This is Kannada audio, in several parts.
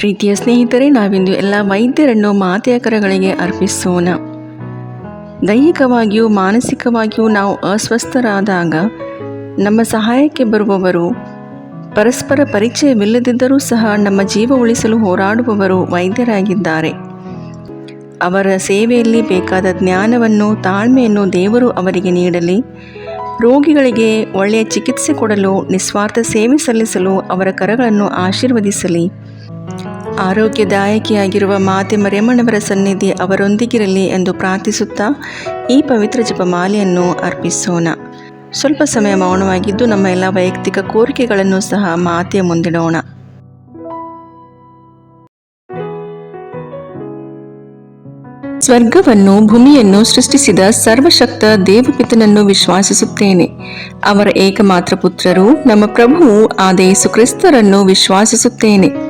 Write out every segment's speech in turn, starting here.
ಪ್ರೀತಿಯ ಸ್ನೇಹಿತರೆ, ನಾವಿಂದು ಎಲ್ಲ ವೈದ್ಯರನ್ನು ಮಾತೆಯ ಕರಗಳಿಗೆ ಅರ್ಪಿಸೋಣ. ದೈಹಿಕವಾಗಿಯೂ ಮಾನಸಿಕವಾಗಿಯೂ ನಾವು ಅಸ್ವಸ್ಥರಾದಾಗ ನಮ್ಮ ಸಹಾಯಕ್ಕೆ ಬರುವವರು, ಪರಸ್ಪರ ಪರಿಚಯವಿಲ್ಲದಿದ್ದರೂ ಸಹ ನಮ್ಮ ಜೀವ ಉಳಿಸಲು ಹೋರಾಡುವವರು ವೈದ್ಯರಾಗಿದ್ದಾರೆ. ಅವರ ಸೇವೆಯಲ್ಲಿ ಬೇಕಾದ ಜ್ಞಾನವನ್ನು, ತಾಳ್ಮೆಯನ್ನು ದೇವರು ಅವರಿಗೆ ನೀಡಲಿ. ರೋಗಿಗಳಿಗೆ ಒಳ್ಳೆಯ ಚಿಕಿತ್ಸೆ ಕೊಡಲು, ನಿಸ್ವಾರ್ಥ ಸೇವೆ ಸಲ್ಲಿಸಲು ಅವರ ಕರಗಳನ್ನು ಆಶೀರ್ವದಿಸಲಿ. ಆರೋಗ್ಯದಾಯಕಿಯಾಗಿರುವ ಮಾತೆ ಮರೆಯಮ್ಮನವರ ಸನ್ನಿಧಿ ಅವರೊಂದಿಗಿರಲಿ ಎಂದು ಪ್ರಾರ್ಥಿಸುತ್ತಾ ಈ ಪವಿತ್ರ ಜಪಮಾಲೆಯನ್ನು ಅರ್ಪಿಸೋಣ. ಸ್ವಲ್ಪ ಸಮಯ ಮೌನವಾಗಿದ್ದು ನಮ್ಮ ಎಲ್ಲ ವೈಯಕ್ತಿಕ ಕೋರಿಕೆಗಳನ್ನು ಸಹ ಮಾತೆಯ ಮುಂದಿಡೋಣ. ಸ್ವರ್ಗವನ್ನು, ಭೂಮಿಯನ್ನು ಸೃಷ್ಟಿಸಿದ ಸರ್ವಶಕ್ತ ದೇವಪಿತನನ್ನು ವಿಶ್ವಾಸಿಸುತ್ತೇನೆ. ಅವರ ಏಕಮಾತ್ರ ಪುತ್ರರು ನಮ್ಮ ಪ್ರಭುವು, ಆದ ಯೇಸು ಕ್ರಿಸ್ತರನ್ನು ವಿಶ್ವಾಸಿಸುತ್ತೇನೆ.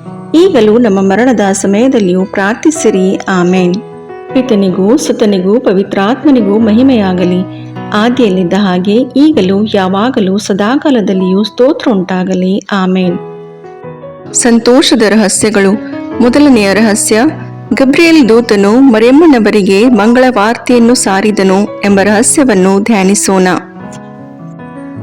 ಈಗಲೂ ನಮ್ಮ ಮರಣದ ಸಮಯದಲ್ಲಿಯೂ ಪ್ರಾರ್ಥಿಸಿರಿ, ಆಮೇನ್. ಪಿತನಿಗೂ, ಸುತನಿಗೂ, ಪವಿತ್ರಾತ್ಮನಿಗೂ ಮಹಿಮೆಯಾಗಲಿ. ಆದಿಯಲ್ಲಿದ್ದ ಹಾಗೆ ಈಗಲೂ, ಯಾವಾಗಲೂ, ಸದಾಕಾಲದಲ್ಲಿಯೂ ಸ್ತೋತ್ರ ಉಂಟಾಗಲಿ ಆಮೇನ್. ಸಂತೋಷದ ರಹಸ್ಯಗಳು. ಮೊದಲನೆಯ ರಹಸ್ಯ, ಗಬ್ರಿಯಲ್ ದೂತನು ಮರೆಮ್ಮನವರಿಗೆ ಮಂಗಳ ವಾರ್ತೆಯನ್ನು ಸಾರಿದನು ಎಂಬ ರಹಸ್ಯವನ್ನು ಧ್ಯಾನಿಸೋಣ.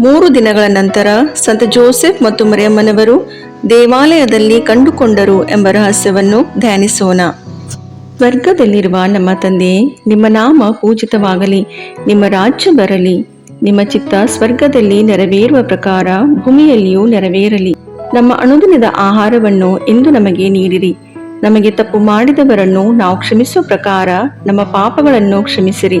ಮೂರು ದಿನಗಳ ನಂತರ ಸಂತ ಜೋಸೆಫ್ ಮತ್ತು ಮರಿಯಮ್ಮನವರು ದೇವಾಲಯದಲ್ಲಿ ಕಂಡುಕೊಂಡರು ಎಂಬ ರಹಸ್ಯವನ್ನು ಧ್ಯಾನಿಸೋಣ. ಸ್ವರ್ಗದಲ್ಲಿರುವ ನಮ್ಮ ತಂದೆ, ನಿಮ್ಮ ನಾಮ ಪೂಜಿತವಾಗಲಿ, ನಿಮ್ಮ ರಾಜ್ಯ ಬರಲಿ, ನಿಮ್ಮ ಚಿತ್ತ ಸ್ವರ್ಗದಲ್ಲಿ ನೆರವೇರುವ ಪ್ರಕಾರ ಭೂಮಿಯಲ್ಲಿಯೂ ನೆರವೇರಲಿ. ನಮ್ಮ ಅನುದಿನದ ಆಹಾರವನ್ನು ಇಂದು ನಮಗೆ ನೀಡಿರಿ. ನಮಗೆ ತಪ್ಪು ಮಾಡಿದವರನ್ನು ನಾವು ಕ್ಷಮಿಸುವ ಪ್ರಕಾರ ನಮ್ಮ ಪಾಪಗಳನ್ನು ಕ್ಷಮಿಸಿರಿ.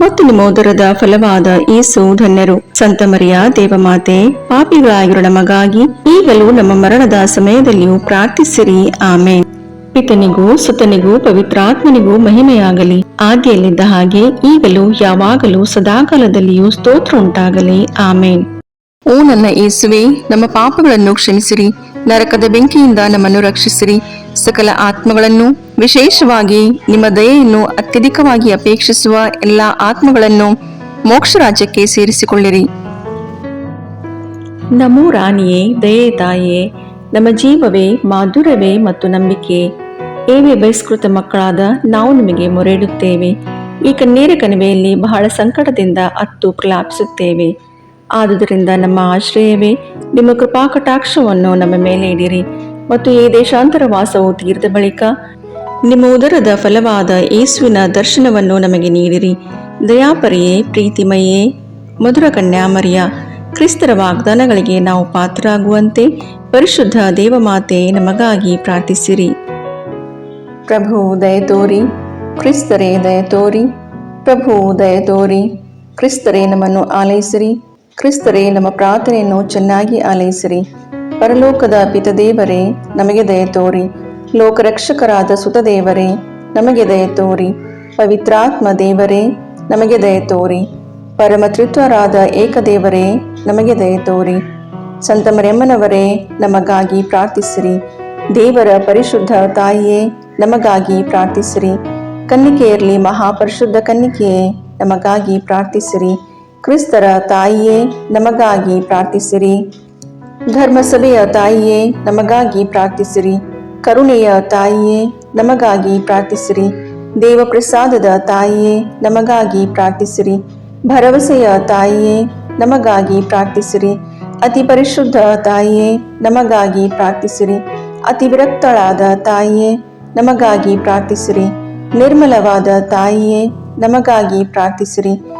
ಮತ್ತು ನಿಮ್ಮ ಉದರದ ಫಲವಾದ ಏಸು ಧನ್ಯರು. ಸಂತ ಮರಿಯ ದೇವಮಾತೆ ಪಾಪಿಗಳಾಗಿರೋ ನಮಗಾಗಿ ಈಗಲೂ ನಮ್ಮ ಮರಣದ ಸಮಯದಲ್ಲಿಯೂ ಪ್ರಾರ್ಥಿಸಿರಿ. ಆಮೆ ಪಿತನಿಗೂ, ಸುತನಿಗೂ, ಪವಿತ್ರಾತ್ಮನಿಗೂ ಮಹಿಮೆಯಾಗಲಿ. ಆದಿಯಲ್ಲಿದ್ದ ಹಾಗೆ ಈಗಲೂ, ಯಾವಾಗಲೂ, ಸದಾಕಾಲದಲ್ಲಿಯೂ ಸ್ತೋತ್ರ ಉಂಟಾಗಲಿ. ಆಮೇನ್. ಓ ನನ್ನ ಏಸುವೆ ನಮ್ಮ ಪಾಪಗಳನ್ನು ಕ್ಷಮಿಸಿರಿ. ನರಕದ ಬೆಂಕಿಯಿಂದ ನಮ್ಮನ್ನು ರಕ್ಷಿಸಿರಿ. ಸಕಲ ಆತ್ಮಗಳನ್ನು, ವಿಶೇಷವಾಗಿ ನಿಮ್ಮ ದಯೆಯನ್ನು ಅತ್ಯಧಿಕವಾಗಿ ಅಪೇಕ್ಷಿಸುವ ಎಲ್ಲ ಆತ್ಮಗಳನ್ನು ಮೋಕ್ಷ ರಾಜ್ಯಕ್ಕೆ ಸೇರಿಸಿಕೊಳ್ಳಿರಿ. ನಮೋ ರಾಣಿಯೇ, ದಯೆ ತಾಯೇ, ನಮ್ಮ ಜೀವವೇ ಮಾಧುರವೇ ಮತ್ತು ನಂಬಿಕೆ. ಏವೇ ಬಹಿಷ್ಕೃತ ಮಕ್ಕಳಾದ ನಾವು ನಿಮಗೆ ಮೊರೆಯಿಡುತ್ತೇವೆ. ಈ ಕಣ್ಣೀರ ಕಣಿವೆಯಲ್ಲಿ ಬಹಳ ಸಂಕಟದಿಂದ ಅತ್ತು ಪ್ರಲಾಪಿಸುತ್ತೇವೆ. ಆದುದರಿಂದ ನಮ್ಮ ಆಶ್ರಯವೇ ನಿಮ್ಮ ಕೃಪಾ ಕಟಾಕ್ಷವನ್ನು ನಮ್ಮ ಮೇಲೆ ಇಡಿರಿ ಮತ್ತು ಈ ದೇಶಾಂತರ ವಾಸವು ತೀರಿದ ಬಳಿಕ ನಿಮ್ಮ ಉದರದ ಫಲವಾದ ಯೇಸುವಿನ ದರ್ಶನವನ್ನು ನಮಗೆ ನೀಡಿರಿ. ದಯಾಪರಿಯೇ ಪ್ರೀತಿಮಯೇ ಮಧುರ ಕನ್ಯಾಮರಿಯ ಕ್ರಿಸ್ತರ ವಾಗ್ದಾನಗಳಿಗೆ ನಾವು ಪಾತ್ರರಾಗುವಂತೆ ಪರಿಶುದ್ಧ ದೇವಮಾತೆ ನಮಗಾಗಿ ಪ್ರಾರ್ಥಿಸಿರಿ. ಪ್ರಭು, ದಯ ತೋರಿ, ಕ್ರಿಸ್ತರೇ, ದಯ ತೋರಿ, ಪ್ರಭು, ದಯ ತೋರಿ, ಕ್ರಿಸ್ತರೇ ನಮ್ಮನ್ನು ಆಲೈಸಿರಿ ಕ್ರಿಸ್ತರೇ, ನಮ್ಮ ಪ್ರಾರ್ಥನೆಯನ್ನು ಚೆನ್ನಾಗಿ ಆಲೈಸಿರಿ. ಪರಲೋಕದ ಪಿತದೇವರೇ, ನಮಗೆ ದಯ ತೋರಿ. ಲೋಕರಕ್ಷಕರಾದ ಸುತದೇವರೇ, ನಮಗೆ ದಯ ತೋರಿ. ಪವಿತ್ರಾತ್ಮ ದೇವರೇ, ನಮಗೆ ದಯ ತೋರಿ. ಪರಮತ್ರಿತ್ವರಾದ ಏಕದೇವರೇ, ನಮಗೆ ದಯ ತೋರಿ. ಸಂತ ಮರೆಮ್ಮನವರೇ ನಮಗಾಗಿ ಪ್ರಾರ್ಥಿಸಿರಿ. ದೇವರ ಪರಿಶುದ್ಧ ತಾಯಿಯೇ, ನಮಗಾಗಿ ಪ್ರಾರ್ಥಿಸಿರಿ. ಕನ್ನಿಕೆಯರ್ಲಿ ಮಹಾಪರಿಶುದ್ಧ ಕನ್ನಿಕೆಯೇ, ನಮಗಾಗಿ ಪ್ರಾರ್ಥಿಸಿರಿ. ಕ್ರಿಸ್ತರ ತಾಯಿಯೇ, ನಮಗಾಗಿ ಪ್ರಾರ್ಥಿಸಿರಿ. ಧರ್ಮಸಭೆಯ ತಾಯಿಯೇ, ನಮಗಾಗಿ ಪ್ರಾರ್ಥಿಸಿರಿ. ಕರುಣೆಯ ತಾಯಿಯೇ, ನಮಗಾಗಿ ಪ್ರಾರ್ಥಿಸಿರಿ. ದೇವಪ್ರಸಾದದ ತಾಯಿಯೇ, ನಮಗಾಗಿ ಪ್ರಾರ್ಥಿಸಿರಿ. ಭರವಸೆಯ ತಾಯಿಯೇ, ನಮಗಾಗಿ ಪ್ರಾರ್ಥಿಸಿರಿ. ಅತಿ ಪರಿಶುದ್ಧ ತಾಯಿಯೇ, ನಮಗಾಗಿ ಪ್ರಾರ್ಥಿಸಿರಿ. ಅತಿ ವಿರಕ್ತಳಾದ ತಾಯಿಯೇ, ನಮಗಾಗಿ ಪ್ರಾರ್ಥಿಸಿರಿ. ನಿರ್ಮಲವಾದ ತಾಯಿಯೇ, ನಮಗಾಗಿ ಪ್ರಾರ್ಥಿಸಿರಿ.